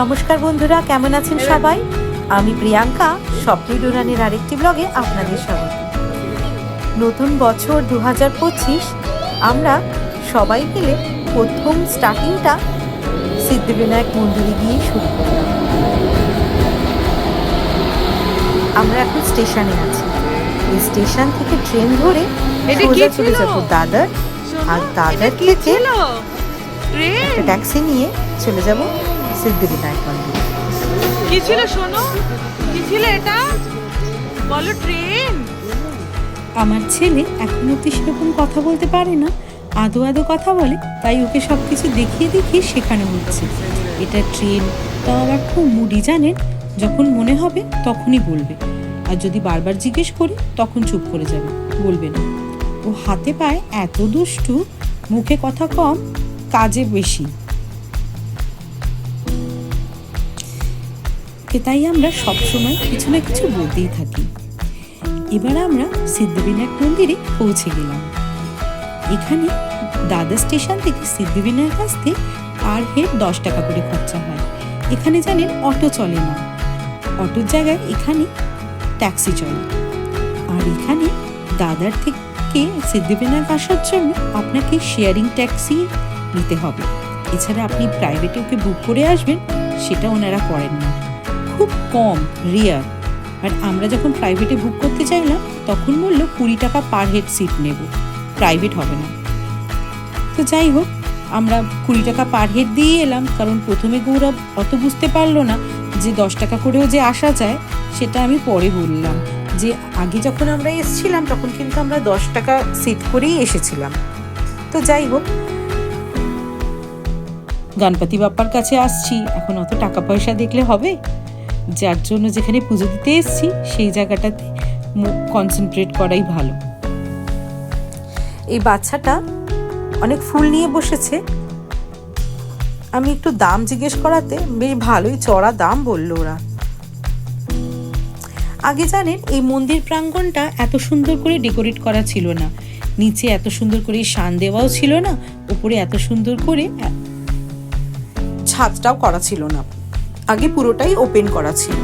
নমস্কার বন্ধুরা কেমন আছেন সবাই? আমি প্রিয়াঙ্কা স্বপ্নই ডোরানের আরেকটি ব্লগে আপনাদের স্বাগত। নতুন বছর দু হাজার পঁচিশ আমরা সবাই মিলে প্রথম স্টার্টিংটা সিদ্ধিবিনায়ক মন্দিরে গিয়ে শুরু করলাম। আমরা এখন স্টেশনে আছি। এই স্টেশন থেকে ট্রেন ধরে সোজা চলে? যাব দাদার। আর দাদার থেকে ট্যাক্সি নিয়ে চলে যাব সিদ্ধিবিনায়ক মন্দিরে কি ছিল শোনো? কি ছিল এটা? বলো ট্রেন। আমার ছেলে এখন অব্দি সেরকম কথা বলতে পারে না। আদো আদো কথা বলে তাই ওকে সব কিছু দেখিয়ে দেখিয়ে শেখানো হচ্ছে এটা ট্রেন তাও আবার খুব মুডি জানেন? যখন মনে হবে তখনই বলবে। আর যদি বারবার জিজ্ঞেস করি তখন চুপ করে যাবে। বলবে না। ও হাতে পায় এত দুষ্টু মুখে কথা কম কাজে বেশি। ওকে তাই আমরা সবসময় কিছু না কিছু বলতেই থাকি। এবার আমরা সিদ্ধিবিনায়ক মন্দিরে পৌঁছে গেলাম। এখানে দাদা স্টেশন থেকে সিদ্ধিবিনায়ক আসতে পার হেড দশ টাকা করে খরচা হয়। এখানে জানেন অটো চলে না। অটোর জায়গায় এখানে ট্যাক্সি চলে। আর এখানে দাদার থেকে সিদ্ধিবিনায়ক আসার জন্য আপনাকে শেয়ারিং ট্যাক্সি নিতে হবে। এছাড়া আপনি প্রাইভেটে ওকে বুক করে আসবেন, সেটা ওনারা করেন না। খুব কম রেয়ার আর আমরা যখন প্রাইভেটে বুক করতে চাইলাম, তখন বলল কুড়ি টাকা পার হেড সিট নেব। প্রাইভেট হবে না। তো যাই হোক, আমরা কুড়ি টাকা পার হেড দিয়ে এলাম, কারণ প্রথমে গৌরব অত বুঝতে পারল না যে দশ টাকা করেও যে আসা যায়, সেটা আমি পরে বললাম যে আগে যখন আমরা এসেছিলাম, তখন কিন্তু আমরা দশ টাকা সিট করেই এসেছিলাম। তো যাই হোক, গণপতি বাপ্পার কাছে আসছি। এখন অত টাকা পয়সা দেখলে হবে? যার জন্য যেখানে পুজো দিতে এসছি, সেই জায়গাটাতে কনসেন্ট্রেট করাই ভালো। এই বাচ্চাটা অনেক ফুল নিয়ে বসেছে। আমি একটু দাম জিজ্ঞেস করাতে বেশ ভালোই চড়া দাম বলল ওরা। আগে জানেন, এই মন্দির প্রাঙ্গণটা এত সুন্দর করে ডেকোরেট করা ছিল না। নিচে এত সুন্দর করে শান দেওয়াও ছিল না, উপরে এত সুন্দর করে ছাদটাও করা ছিল না। আগে পুরোটাই ওপেন করা ছিল।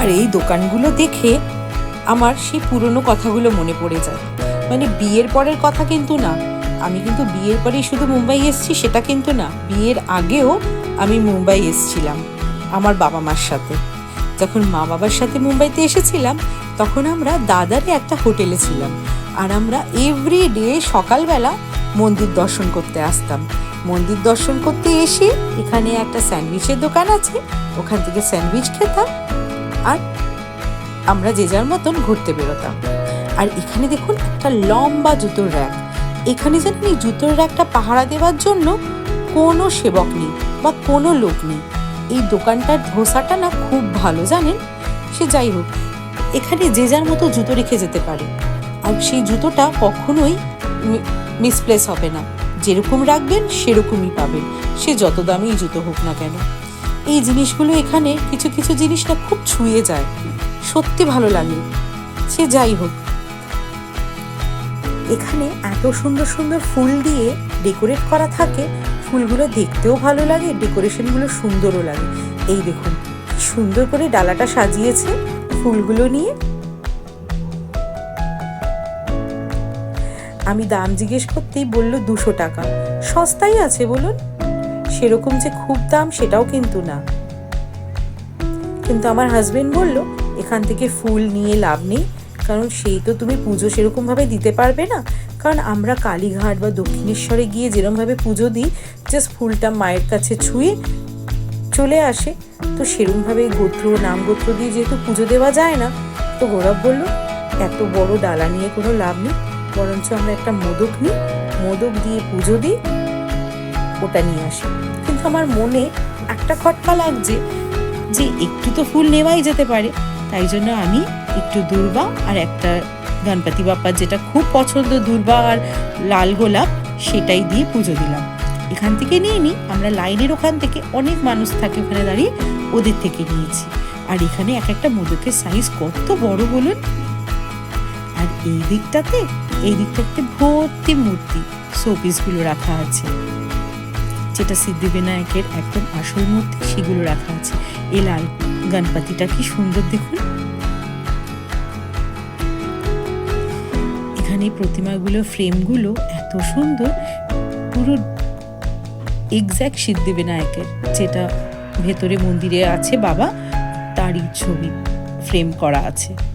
আর এই দোকানগুলো দেখে আমার সেই পুরনো কথাগুলো মনে পড়ে যায়। মানে বিয়ের পরের কথা কিন্তু না, আমি কিন্তু বিয়ের পরেই শুধু মুম্বাই এসেছি সেটা কিন্তু না, বিয়ের আগেও আমি মুম্বাই এসেছিলাম, আমার বাবা মার সাথে। যখন মা বাবার সাথে মুম্বাইতে এসেছিলাম, তখন আমরা দাদারে একটা হোটেলে ছিলাম, আর আমরা এভরি ডে সকালবেলা মন্দির দর্শন করতে আসতাম। মন্দির দর্শন করতে এসে এখানে একটা স্যান্ডউইচের দোকান আছে, ওখান থেকে স্যান্ডউইচ খেতাম আর আমরা যে যার মতন ঘুরতে বেরোতাম। আর এখানে দেখুন একটা লম্বা জুতোর র্যাক। এখানে জানেন এই জুতোর র্যাকটা পাহারা দেওয়ার জন্য কোনো সেবক নেই বা কোনো লোক নেই। এই দোকানটার ধোসাটা না খুব ভালো, জানেন? সে যাই হোক, এখানে যে যার মতো জুতো রেখে যেতে পারে। আর সেই জুতোটা কখনোই মিসপ্লেস হবে না। যেরকম রাখবেন, সেরকমই পাবেন। সে যত দামেই জুতো হোক না কেন। এই জিনিসগুলো এখানে কিছু কিছু জিনিসটা খুব ছুঁয়ে যায়। সত্যি ভালো লাগে। সে যাই হোক। এখানে এত সুন্দর সুন্দর ফুল দিয়ে ডেকোরেট করা থাকে। ফুলগুলো দেখতেও ভালো লাগে, ডেকোরেশনগুলো সুন্দরও লাগে। এই দেখুন সুন্দর করে ডালাটা সাজিয়েছে ফুলগুলো নিয়ে। আমি দাম জিজ্ঞেস করতেই বলল, দুশো টাকা। সস্তাই আছে বলুন। সেরকম যে খুব দাম সেটাও কিন্তু না। কিন্তু আমার হাজবেন্ড বলল, এখান থেকে ফুল নিয়ে লাভ নেই, কারণ সেই তো তুমি পুজো সেরকমভাবে দিতে পারবে না। কারণ আমরা কালীঘাট বা দক্ষিণেশ্বরে গিয়ে যেরমভাবে পুজো দিই জাস্ট ফুলটা মায়ের কাছে ছুঁয়ে চলে আসে। তো সেরমভাবে গোত্র নাম গোত্র দিয়ে যেহেতু পুজো দেওয়া যায় না, তো গৌরব বলল, এত বড় ডালা নিয়ে কোনো লাভ নেই। বরঞ্চ আমরা একটা মোদক নিই, মোদক দিয়ে পুজো দিই, ওটা নিয়ে আসি। কিন্তু আমার মনে একটা খটকা লাগছে যে একটু তো ফুল নেওয়াই যেতে পারে। তাই জন্য আমি একটু দুর্বা আর একটা গণপতি বাপ্পার যেটা খুব পছন্দ, দুর্বা আর লাল গোলাপ, সেটাই দিয়ে পুজো দিলাম। এখান থেকে নিয়ে নিই আমরা লাইনের ওখান থেকে অনেক মানুষ থাকে ওখানে দাঁড়িয়ে, ওদের থেকে নিয়েছি। আর এখানে এক একটা মোদকের সাইজ কত বড় বলুন? আর এই দিকটাতে এই দিকটাতে ভর্তি মূর্তি শোপিসগুলো রাখা আছে। যেটা সিদ্ধিবিনায়কের একদম আসল মূর্তি, সেগুলো রাখা আছে। এই লাল গণপতিটা কি সুন্দর দেখুন। এখানে প্রতিমাগুলো, ফ্রেমগুলো এত সুন্দর, পুরো এক্স্যাক্ট সিদ্ধিবিনায়কের। যেটা ভেতরে মন্দিরে আছে বাবা, তারই ছবি, ফ্রেম করা আছে।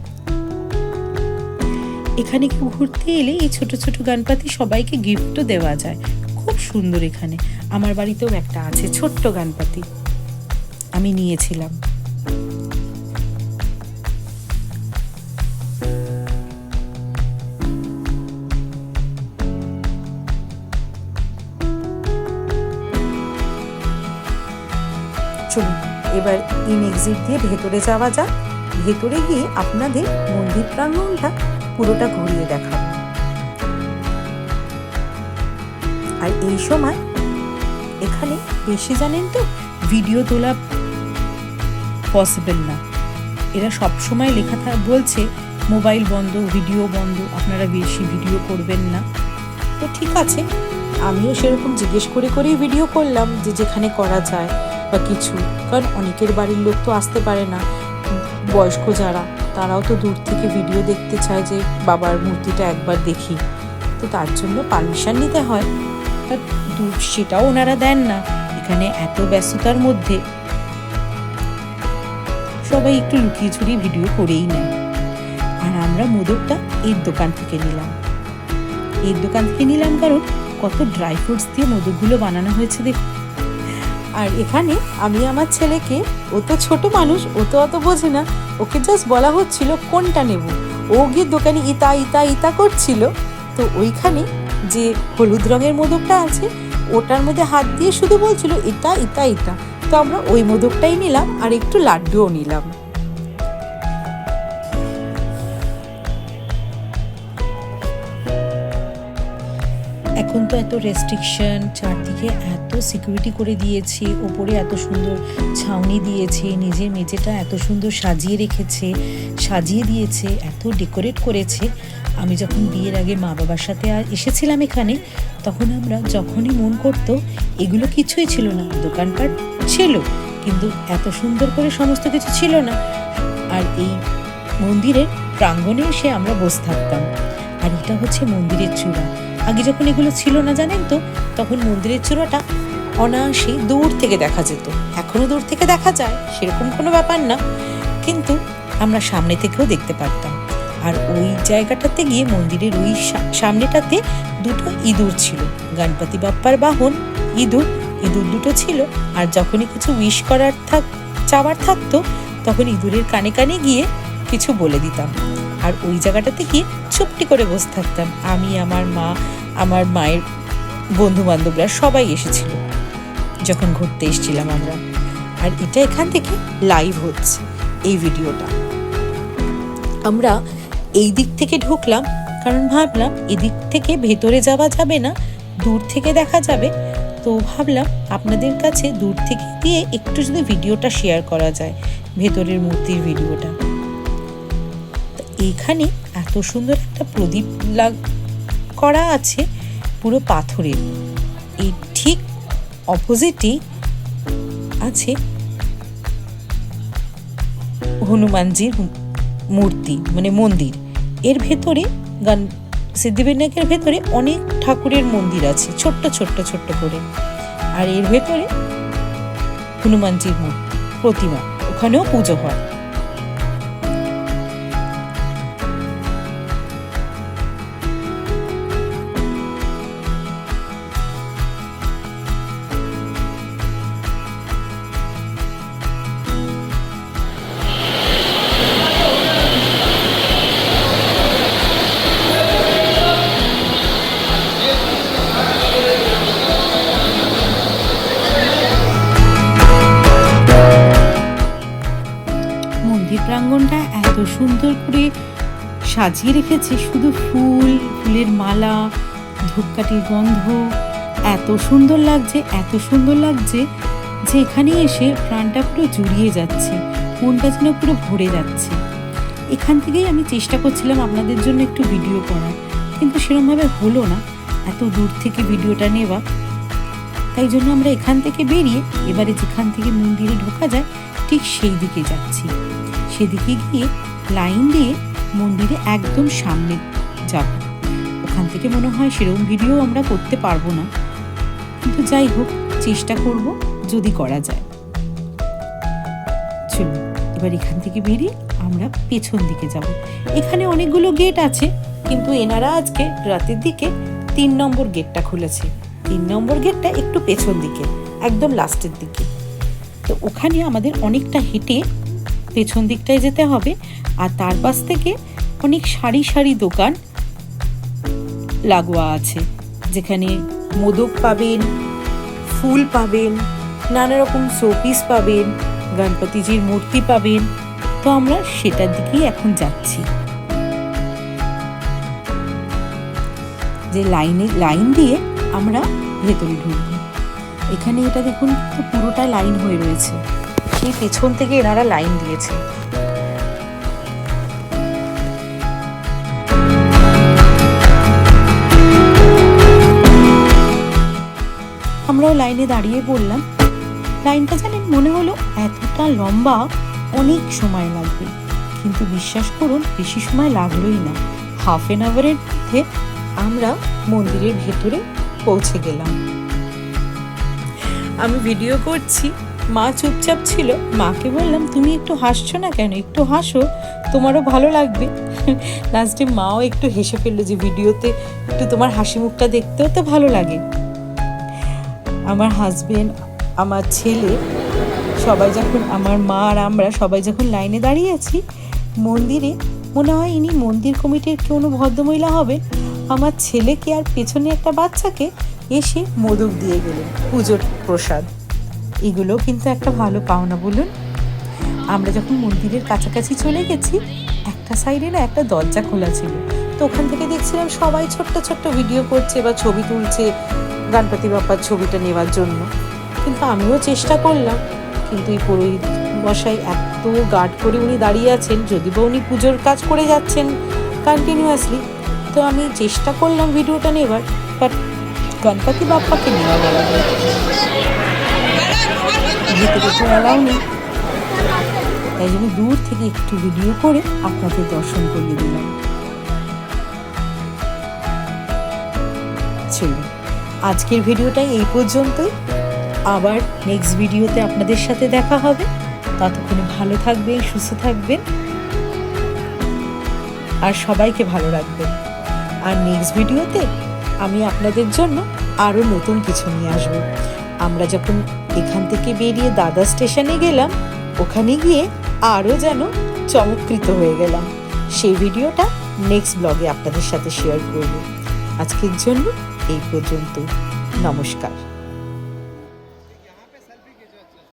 এখানে ঘুরতে এলে এই ছোট ছোট গানপাতি সবাইকে গিফটও দেওয়া যায়। খুব সুন্দর এখানে। আমার বাড়িতেও একটা আছে ছোট্ট গানপাতি। আমি নিয়েছিলাম। এবার ইন এক্সিট দিয়ে ভেতরে যাওয়া যাক। ভেতরে গিয়ে আপনাদের মন্দির প্রাঙ্গণটা পুরোটা ঘুরিয়ে দেখাবো। আর এই সময় এখানে বেশি জানেন তো ভিডিও তোলা পসিবল না। এরা সব সময় লেখা থাক বলছে, মোবাইল বন্ধ ভিডিও বন্ধ, আপনারা বেশি ভিডিও করবেন না। তো ঠিক আছে, আমিও সেরকম জিজ্ঞেস করে করেই ভিডিও করলাম যে যেখানে করা যায় বা কিছু, কারণ অনেকের বাড়ির লোক তো আসতে পারে না। বয়স্ক যারা, তারাও তো দূর থেকে ভিডিও দেখতে চায় যে বাবার মূর্তিটা একবার দেখি। তো তার জন্য পারমিশন নিতে হয়। দূর সেটাও ওনারা দেন না। এখানে এত ব্যস্ততার মধ্যে সবাই একটু লুকিয়ে ছুড়িয়ে ভিডিও করেই নেয়। আর আমরা মোদকটা এর দোকান থেকে নিলাম। এর দোকান থেকে নিলাম কারণ কত ড্রাই ফ্রুটস দিয়ে মোদকগুলো বানানো হয়েছে দেখ আর এখানে আমি আমার ছেলেকে, ও তো ছোট মানুষ, ও তো অত বোঝে না। ওকে জাস্ট বলা হচ্ছিল, কোনটা নেব? ও গিয়ে দোকানে ইতা ইতা ইতা করছিল। তো ওইখানে যে হলুদ রঙের মোদকটা আছে, ওটার মধ্যে হাত দিয়ে শুধু বলছিল, ইতা ইতা ইতা। তো আমরা ওই মোদকটাই নিলাম আর একটু লাড্ডুও নিলাম। এখন তো এত রেস্ট্রিকশন চারদিকে এত সিকিউরিটি করে দিয়েছে, ওপরে এত সুন্দর ছাউনি দিয়েছে, নিজের মেঝেটা এত সুন্দর সাজিয়ে রেখেছে, সাজিয়ে দিয়েছে, এত ডেকোরেট করেছে। আমি যখন বিয়ের আগে মা বাবার সাথে এসেছিলাম এখানে, তখন আমরা যখনই মন করতো, এগুলো কিছুই ছিল না, দোকানপাট ছিল, কিন্তু এত সুন্দর করে সমস্ত কিছু ছিল না। আর এই মন্দিরের প্রাঙ্গণে এসে আমরা বসে থাকতাম। আর এটা হচ্ছে মন্দিরের চূড়া। আগে যখন এগুলো ছিল না, জানেন তো, তখন মন্দিরের চূড়াটা অনায়াসে দূর থেকে দেখা যেত। এখনও দূর থেকে দেখা যায়, সেরকম কোনো ব্যাপার না, কিন্তু আমরা সামনে থেকেও দেখতে পারতাম। আর ওই জায়গাটাতে গিয়ে মন্দিরের ওই সামনেটাতে দুটো ইঁদুর ছিল। গণপতি বাপ্পার বাহন, ইঁদুর ইঁদুর দুটো ছিল। আর যখনই কিছু উইশ করার থাক, চাওয়ার থাকতো, তখন ইঁদুরের কানে কানে গিয়ে কিছু বলে দিতাম। আর ওই জায়গাটাতে গিয়ে চুপটি করে বসে থাকতাম। আমি, আমার মা, আমার মায়ের বন্ধু বান্ধবরা সবাই এসেছিল যখন ঘুরতে এসেছিলাম আমরা। আর এটা এখান থেকে লাইভ হচ্ছে এই ভিডিওটা। আমরা এই দিক থেকে ঢুকলাম কারণ ভাবলাম এদিক থেকে ভেতরে যাওয়া যাবে না, দূর থেকে দেখা যাবে। তো ভাবলাম আপনাদের কাছে দূর থেকে দিয়ে একটু যদি ভিডিওটা শেয়ার করা যায়, ভেতরের মূর্তির ভিডিওটা। এইখানে এত সুন্দর একটা প্রদীপ লাগ করা আছে পুরো পাথরের এই ঠিক অপোজিটেই আছে হনুমানজির মূর্তি মানে মন্দির। এর ভেতরে গান, সিদ্ধিবিনায়কের ভেতরে অনেক ঠাকুরের মন্দির আছে, ছোট্ট ছোট্ট ছোট্ট করে। আর এর ভেতরে হনুমানজির প্রতিমা, ওখানেও পুজো হয়। সুন্দর করে সাজিয়ে রেখেছে শুধু ফুল, ফুলের মালা, ধূপকাঠির গন্ধ। এত সুন্দর লাগছে, এত সুন্দর লাগছে যে এখানে এসে প্রাণটা পুরো জুড়িয়ে যাচ্ছে, মনটা যেন পুরো ভরে যাচ্ছে। এখান থেকেই আমি চেষ্টা করছিলাম আপনাদের জন্য একটু ভিডিও করার, কিন্তু সেরকমভাবে হলো না, এত দূর থেকে ভিডিওটা নেওয়া। তাই জন্য আমরা এখান থেকে বেরিয়ে এবারে যেখান থেকে মন্দিরে ঢোকা যায়, ঠিক সেই দিকে যাচ্ছি। সেদিকে গিয়ে লাইন দিয়ে মন্দিরে একদম সামনে যাব ওখান থেকে মনে হয় সেরকম ভিডিও আমরা করতে পারব না। কিন্তু যাই হোক, চেষ্টা করব যদি করা যায়। চলুন, এবার এখান থেকে বেরিয়ে আমরা পেছন দিকে যাব। এখানে অনেকগুলো গেট আছে, কিন্তু এনারা আজকে রাতের দিকে তিন নম্বর গেটটা খুলেছে। তিন নম্বর গেটটা একটু পেছন দিকে, একদম লাস্টের দিকে। তো ওখানে আমাদের অনেকটা হেঁটে পেছন দিকটায় যেতে হবে আর তার পাশ থেকে অনেক সারি সারি দোকান লাগোয়া আছে, যেখানে মোদক পাবেন, ফুল পাবেন নানা রকম শোপিস পাবেন, গণপতিজির মূর্তি পাবেন। তো আমরা সেটার দিকেই এখন যাচ্ছি। যে লাইনে, লাইন দিয়ে আমরা ভেতরে ঢুকবো। এখানে এটা দেখুন, পুরোটা লাইন হয়ে রয়েছে। সেই পিছন থেকে এনারা লাইন দিয়েছে। আমরাও লাইনে দাঁড়িয়ে পড়লাম লাইনটা জানেন মনে হলো এতটা লম্বা, অনেক সময় লাগবে। কিন্তু বিশ্বাস করুন, বেশি সময় লাগলোই না। হাফ এন আওয়ারের মধ্যে আমরা মন্দিরের ভেতরে পৌঁছে গেলাম। আমি ভিডিও করছি। মা চুপচাপ ছিল। মাকে বললাম, তুমি একটু হাসছো না কেন? একটু হাসো, তোমারও ভালো লাগবে। লাস্টে মাও একটু হেসে ফেলল যে, ভিডিওতে একটু তোমার হাসি মুখটা দেখতেও তো ভালো লাগে। আমার হাজবেন্ড আমার ছেলে, সবাই যখন, আমার মা আর আমরা সবাই যখন লাইনে দাঁড়িয়ে আছি, মন্দিরে, মনে হয় ইনি মন্দির কমিটির কোনো ভদ্রমহিলা হবে আমার ছেলেকে আর পেছনে একটা বাচ্চাকে এসে মোদক দিয়ে গেলেন, পুজোর প্রসাদ। এগুলো কিন্তু একটা ভালো পাওনা, বলুন। আমরা যখন মন্দিরের কাছাকাছি চলে গেছি, একটা সাইডে না একটা দরজা খোলা ছিল। তো ওখান থেকে দেখছিলাম সবাই ছোট্ট ছোট্ট ভিডিও করছে বা ছবি তুলছে গণপতি বাপ্পার ছবিটা নেওয়ার জন্য। কিন্তু আমিও চেষ্টা করলাম, কিন্তু এই পুরোহিত মশাই এত গার্ড করে উনি দাঁড়িয়ে আছেন, যদি বা উনি পুজোর কাজ করে যাচ্ছেন কন্টিনিউয়াসলি তো আমি চেষ্টা করলাম ভিডিওটা নেবার বাট গণপতি বাপ্পাকে নেওয়া। নেই তাই জন্য দূর থেকে একটু ভিডিও করে আপনাদের দর্শন করিয়ে দিলাম। চলুন, আজকের ভিডিওটাই এই পর্যন্তই। আবার নেক্সট ভিডিওতে আপনাদের সাথে দেখা হবে। ততক্ষণে ভালো থাকবেন, সুস্থ থাকবেন। আর সবাইকে ভালো রাখবেন। আর নেক্সট ভিডিওতে আমি আপনাদের জন্য আরও নতুন কিছু নিয়ে আসব। আমরা যখন এখান থেকে বেরিয়ে দাদা স্টেশনে গেলাম, ওখানে গিয়ে আরও যেন চমৎকৃত হয়ে গেলাম। সেই ভিডিওটা নেক্সট ব্লগে আপনাদের সাথে শেয়ার করব। আজকের জন্য এই পর্যন্ত। নমস্কার।